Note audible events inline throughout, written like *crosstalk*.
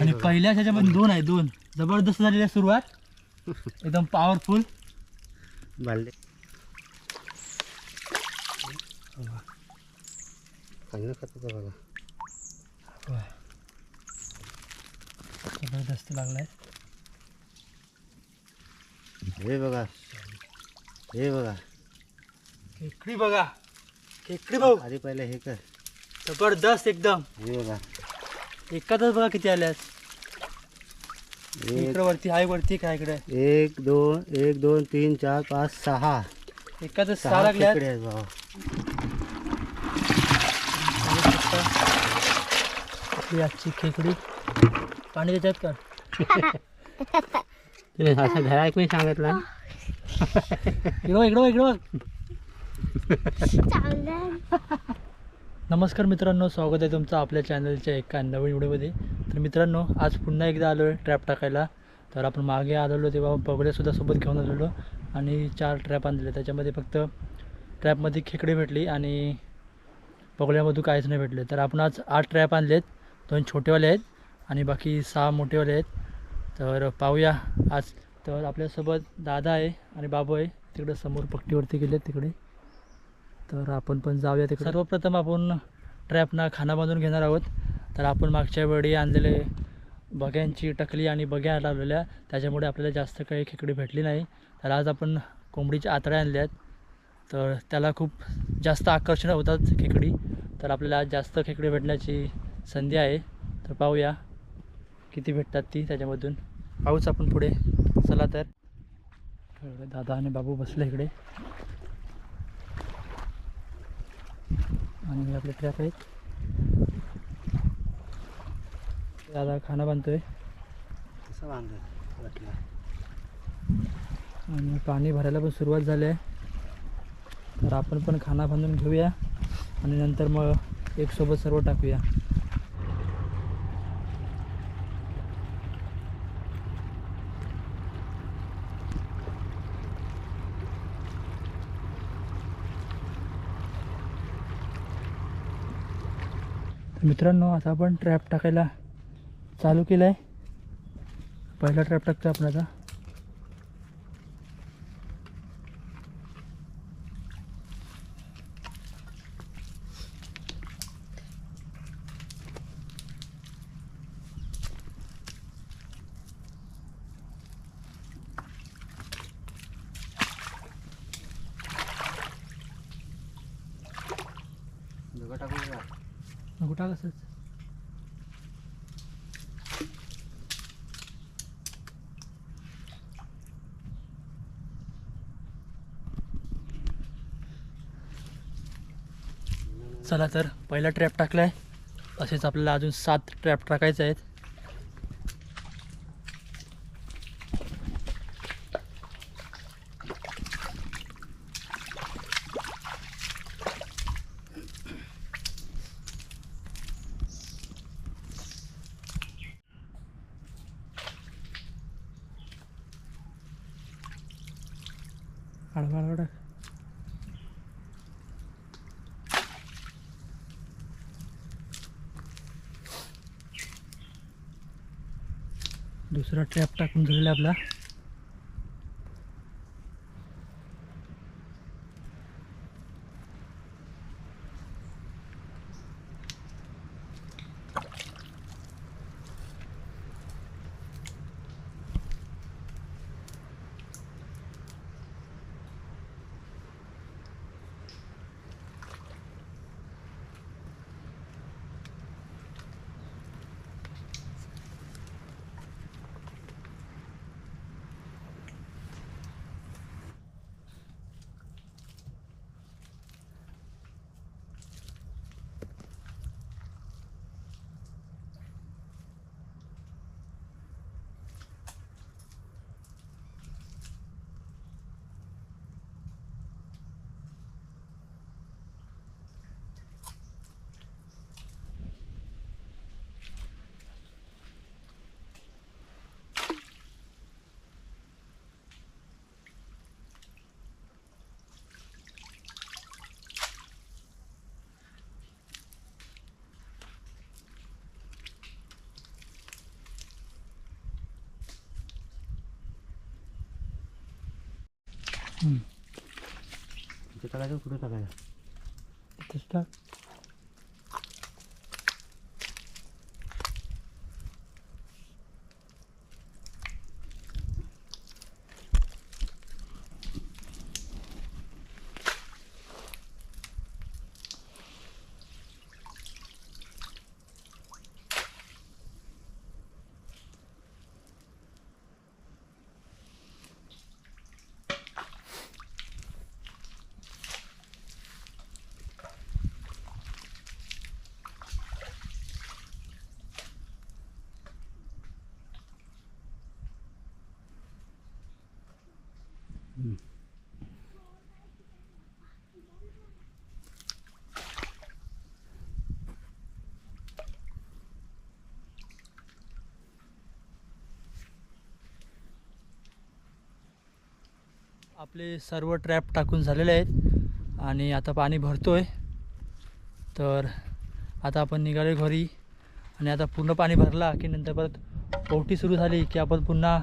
आणि पहिल्या ह्याच्यामध्ये दोन आहे दोन. जबरदस्त झालेली आहे सुरुवात. एकदम पॉवरफुल चांगलं खात बघा जबरदस्त लागलाय. हे बघा. हे बघा. खेकडी बघा. खेकडी भाऊ. आधी पहिले हे कर. जबरदस्त एकदम. हे बघा. एकातच बघा किती एक इकडे वरती वरती काय इकडे? एक दोन एक दोन तीन चार पाच सहा. एकातच सहा लागल्यात खेकडे आहेत आजची खेकडी. पाणी त्याच्यात का? *laughs* तुम्ही असं घरात मी सांगितलं. इकडं बघ, इकडं बघ, इकडं बघ. नमस्कार मित्रांनो स्वागत आहे तुमचं आपल्या चॅनलच्या एका नवीन व्हिडिओमध्ये. तर मित्रांनो आज पुन्हा एकदा आलो आहे ट्रॅप टाकायला. तर आपण मागे आलेलो तेव्हा पगड्यासुद्धा सोबत घेऊन आलेलो आणि चार ट्रॅप आणलेले. त्याच्यामध्ये फक्त ट्रॅपमध्ये खेकडे भेटली आणि पगड्यामधून काहीच नाही भेटले. तर आपण आज आठ ट्रॅप आणलेत. दोन छोटेवाले आहेत आणि बाकी सहा मोठेवाले आहेत. तर पाहूया आज. तर आपल्यासोबत दादा आहे आणि बाबू आहे. तिकडे समोर पट्टीवरती गेले तिकडे. तर आपण पण जाऊया तिकडे. सर्वप्रथम आपण ट्रॅपना खाना बांधून घेणार आहोत. तर आपण मागच्या वेळी आणलेले बग्यांची टकली आणि बग्या लावलेल्या त्याच्यामुळे आपल्याला जास्त काही खेकडी भेटली नाही. तर आज आपण कोंबडीच्या आतड्या आणल्या आहेत. तर त्याला खूप जास्त आकर्षण होतात खेकडी. तर आपल्याला आज जास्त खेकडी भेटण्याची संधी आहे. तर पाहूया किती भेटतात ती त्याच्यामधून. पाहूच आपण पुढे. चला तर. दादा आणि बाबू बसले इकडे. आणि हे आपले ट्रॅप आहेत. दादा खाना बांधतोय. कसं बांधलं? वाटलं. आणि पाणी भरायला पण सुरुवात झाली आहे. तर आपण पण खाना बांधून घेऊया आणि नंतर मग एक सोबत सर्व टाकूया. मित्रांनो आता आपण ट्रॅप टाकायला चालू केलं आहे पहिला ट्रॅप टाकतो आपण आता दोघं टाकू का नको टाक असंच चला तर पहिला ट्रॅप टाकला आहे असेच आपल्याला अजून सात ट्रॅप टाकायचे आहेत. दुसरा ट्रॅप टाकून झालेला आपला. ते टाकायचं कुठे टाकायचं इथेच टाक आपले सर्व ट्रॅप टाकून झालेले आहेत. आणि आता पाणी भरतो आहे तर आता आपण निघालो घरी. आणि आता पूर्ण पाणी भरला की नंतर परत ओटी सुरू झाली की आपण पुन्हा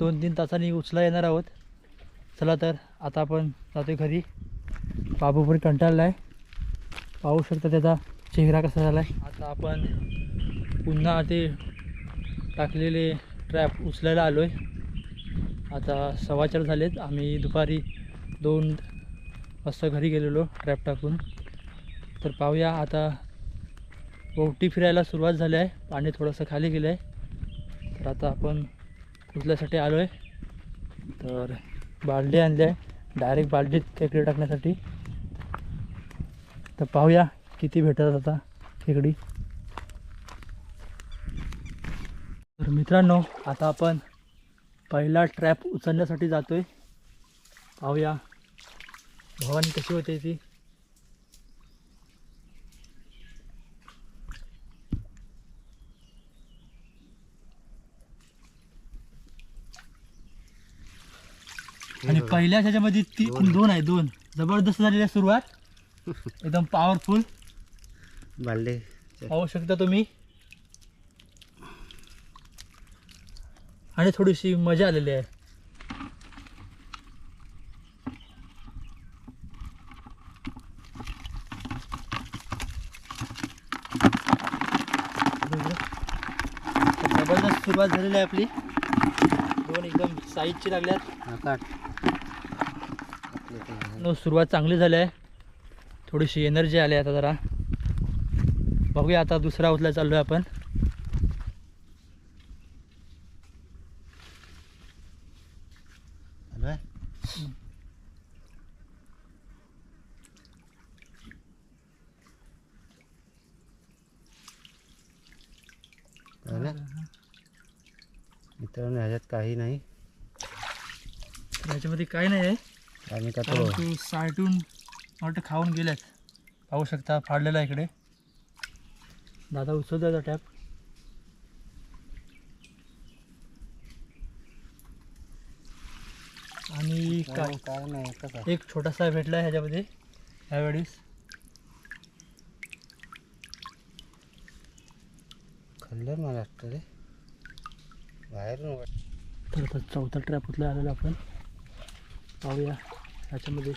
दोन तीन तासांनी उचला येणार आहोत. चला तर आता आपण जातो घरी. बाबू पण कंटाळला आहे. पाहू शकता त्याचा चेहरा कसा झाला आहे आता आपण पुन्हा ते टाकलेले ट्रॅप उचलायला आलो आहे आता सव्वाचार झालेत. आम्ही दुपारी दोन वाजता घरी गेलेलो ट्रॅप टाकून. तर पाहूया आता ओवटी फिरायला सुरुवात झाली आहे. पाणी थोडंसं खाली गेलं आहे तर आता आपण उचल्यासाठी आलो आहे तर बालडी आणली आहे. डायरेक्ट बालडीत खेकडी टाकण्यासाठी. तर पाहूया किती भेटतात आता खेकडी. तर मित्रांनो आता आपण पहिला ट्रॅप उचलण्यासाठी जातोय. पाहूया. भवानी कशी होते ती? आणि पहिल्या ह्याच्यामध्ये ती दोन. आहे. दोन जबरदस्त झालेली आहे सुरुवात. एकदम पॉवरफुल बालडे पाहू शकता तुम्ही. आणि थोडीशी मजा आलेली आहे. जबरदस्त सुरुवात झालेली आहे आपली. दोन एकदम साईजची लागल्यात. सुरुवात चांगली झाली आहे. थोडीशी एनर्जी आली आता जरा. बघूया आता दुसरा उचला चाललो आहे आपण आलो आहे झालं? मित्रांनो ह्याच्यात काही नाही तर ह्याच्यामध्ये काय नाही आहे आम्ही का तो? परंतु साठून वाटतं खाऊन गेल्यात पाहू शकता फाडलेला आहे इकडे. दादा उचलतो टॅप आणि काय काय नाही आहे एक छोटासा भेटला ह्याच्यामध्ये ह्यावेळेस. खाल्लं मला वाटतं रे बाहेरून तर आता चौथा ट्रॅप उचला आलेला आपण. पाहूया. ह्याच्यामध्ये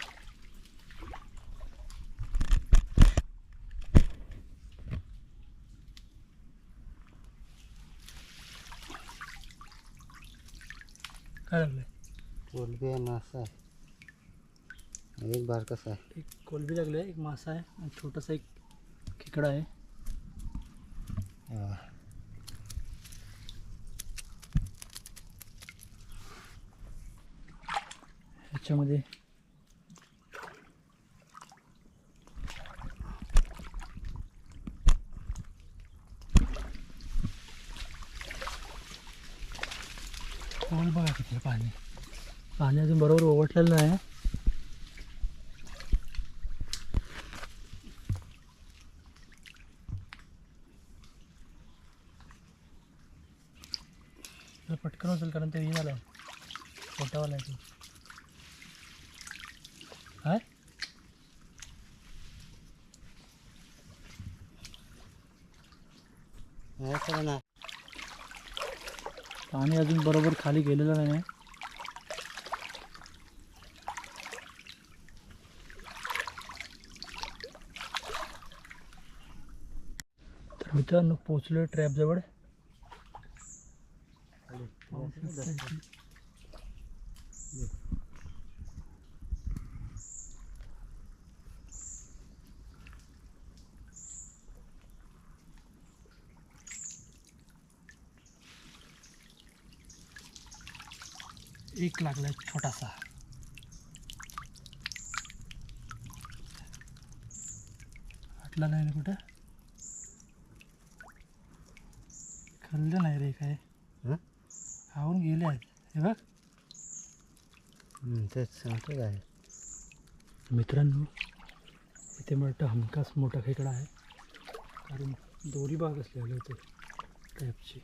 काय लागलं कोलबी आहे मासा आहे एक बार कसा आहे एक कोलबी लागलं आहे एक मासा आहे आणि छोटासा एक खेकडा आहे हा. ह्याच्यामध्ये तुला पटकन उचल कारण ते हे झालं फोटावाला आहे काय ना. पाणी अजून बरोबर खाली गेलेलं नाही तर मित्रांनो पोचलो ट्रॅपजवळ. एक लागलाय छोटासा. हटला नाही ना कुठं? खाल्लं नाही रे काय? हं? खाऊन गेले आहेत. हे बघ. तेच सांगतो काय. मित्रांनो इथे मोठं हमखास मोठा खेकडा आहे. कारण दोरी बाग असलेले होते ट्रॅपची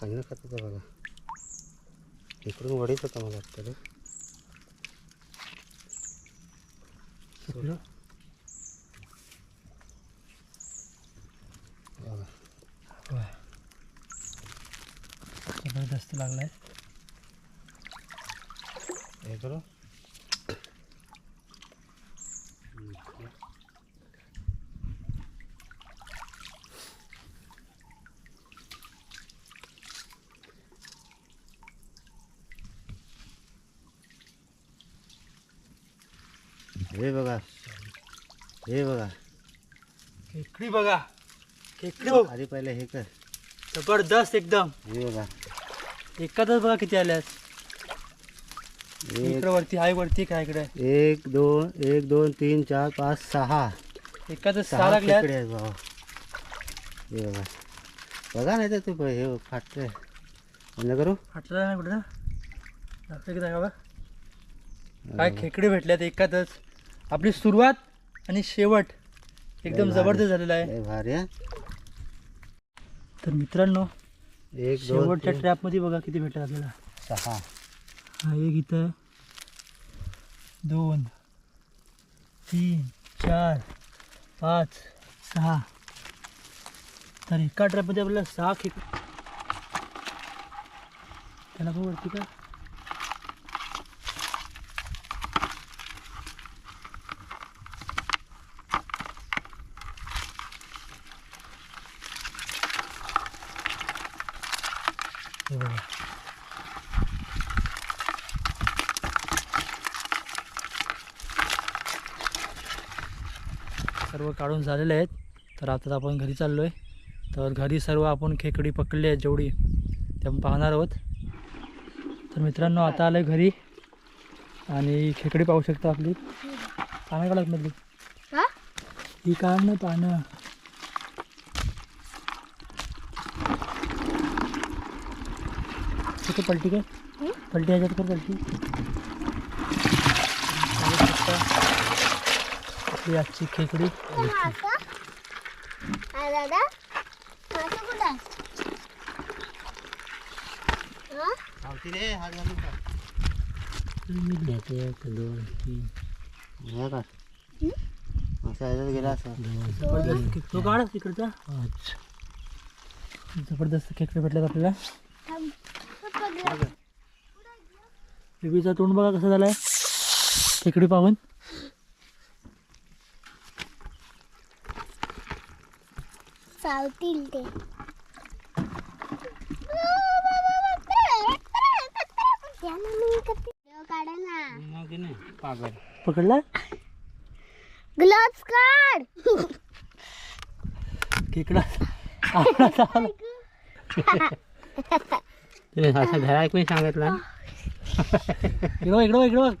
चांगलं खात होता बघा? इकडून वडीच होता मला वाटतं होय. जबरदस्त लागलाय हे करू हे बघा. हे बघा. खेकडी बघा. खेकडी बघ आधी पहिले हे कर. जबरदस्त एकदम. हे बघा. एकातच बघा किती इकडे वरती आहे वरती काय इकडे? एक दोन एक दोन तीन चार पाच सहा. एकातच सहा लागल्यात. खेकडे आहेत भाऊ हे बघा. बघा नाही तर तू हे फाटले बंद करू? हटला नाही कुठं? लागतं की काय खेकडे भेटल्यात एकातच. आपली सुरुवात आणि शेवट एकदम. जबरदस्त झालेला आहे. भारी. तर मित्रांनो एक शेवटच्या ट्रॅपमध्ये बघा किती भेटतात आपल्याला. सहा. हा एक इथं. दोन तीन चार पाच सहा. तर एका ट्रॅपमध्ये आपल्याला सहा खेक त्याला पण वरती का हे बघा सर्व काढून झालेले आहेत. तर आता आपण घरी चाललो आहे तर घरी सर्व आपण खेकडी पकडली आहेत जेवढी ते आपण पाहणार आहोत. तर मित्रांनो आता आलं घरी. आणि खेकडी पाहू शकता आपली. पानं काढत मधली ही काढ ना पानं. आहे पलटी काय पलटी ह्याच्यात कर पलटी? आपली आजची खेकडी? हं? काढ. दोन तीन हे. असं गेला असं जबरदस्त खेक- तो काढ तिकडचा जबरदस्त खेकडे भेटल्यात आपल्याला तोंड बघा कसं झालाय खेकडी पाहून चावतील ते. पकडला? ग्लोव्स काढ. खेकडा आपला चावला. असं सांगितलं. इकडं इकडं बघ, इकडं बघ.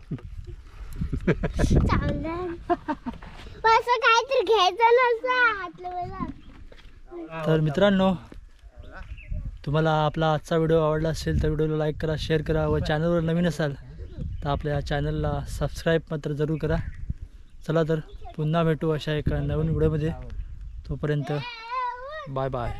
चावलं मग असं काहीतरी घ्यायचं नसतं हातलं तर मित्रांनो तुम्हाला आपला आजचा व्हिडिओ आवडला असेल तर व्हिडिओला लाईक करा शेअर करा व चॅनलवर नवीन असाल तर आपल्या चॅनलला सबस्क्राईब मात्र जरूर करा. चला तर पुन्हा भेटू अशा एका नवीन व्हिडिओमध्ये. तोपर्यंत बाय बाय